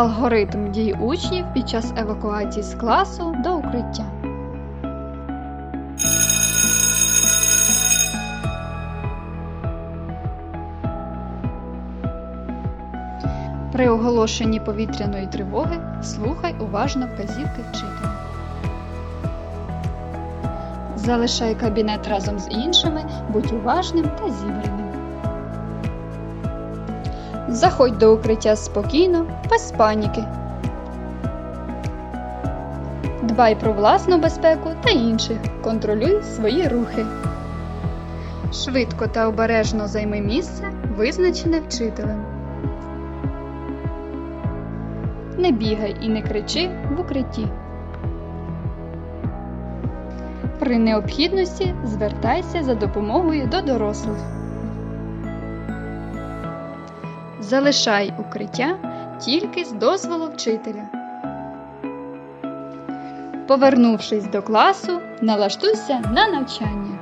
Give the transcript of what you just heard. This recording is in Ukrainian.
Алгоритм дій учнів під час евакуації з класу до укриття. При оголошенні повітряної тривоги слухай уважно вказівки вчителя. Залишай кабінет разом з іншими, будь уважним та зібраним. Заходь до укриття спокійно, без паніки. Дбай про власну безпеку та інших. Контролюй свої рухи. Швидко та обережно займи місце, визначене вчителем. Не бігай і не кричи в укритті. При необхідності звертайся за допомогою до дорослих. Залишай укриття тільки з дозволу вчителя. Повернувшись до класу, налаштуйся на навчання.